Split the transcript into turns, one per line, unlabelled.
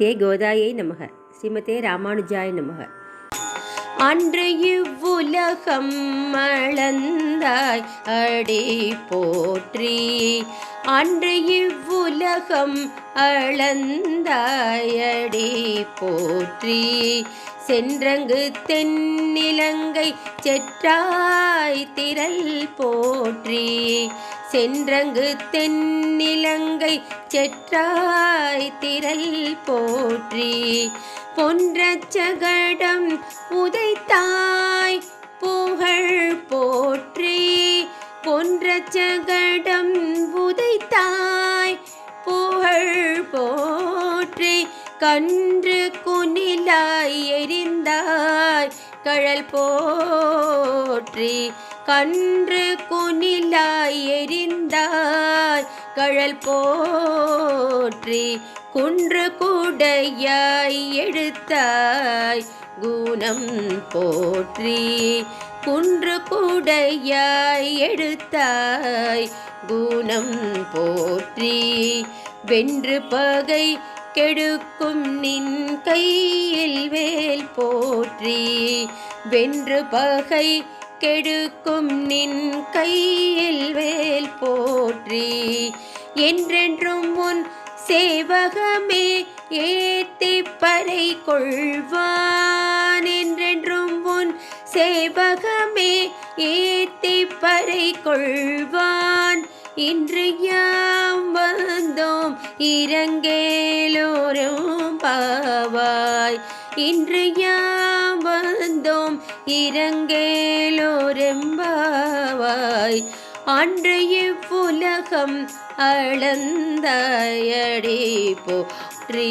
தே கோதாயை நமக. ஸ்ரீமதே ராமானுஜாய நமக. அன்று இவ்வுலகம் அளந்தாய் அடி போற்றி. அன்று இவ்வுலகம் அளந்தாய் அடி போற்றி. சென்றங்கு தென்னிலங்கை செற்றாய் திரள் போற்றி. சென்றங்கு தென்னிலங்கை செற்றாய் திரள் போற்றி. பொன்றச்சகடம் உதைத்தாய் புகழ் போற்றி. பொன்றச்சகடம் உதைத்தாய் புகழ் போற்றி. கன்று குனிலாய் எரிந்தாய் கழல் போற்றி. கன்று குனிலாய் எரிந்தாய் கழல் போற்றி குன்று கூடையாய் எடுத்தாய் குணம் போற்றி குன்று கூடையாய் எடுத்தாய் குணம் போற்றி வென்று பகை கெடுக்கும் நின் கையில் வேல் போற்றி வென்று பகை கெடுக்கும் நின் கையில் வேல் போற்றி. என்றென்றும் உன் சேவகமே ஏத்தி பறை கொள்வான். என்றென்றும் உன் சேவகமே ஏத்தி பறை கொள்வான். இன்று யாம் வந்தோம் இறங்கேலோரும் பாவாய். இன்று யாம் வந்தோம் இறங்கேலோரெம்பாவாய் அன்று இவ்வுலகம் அளந்தயடி போற்றி.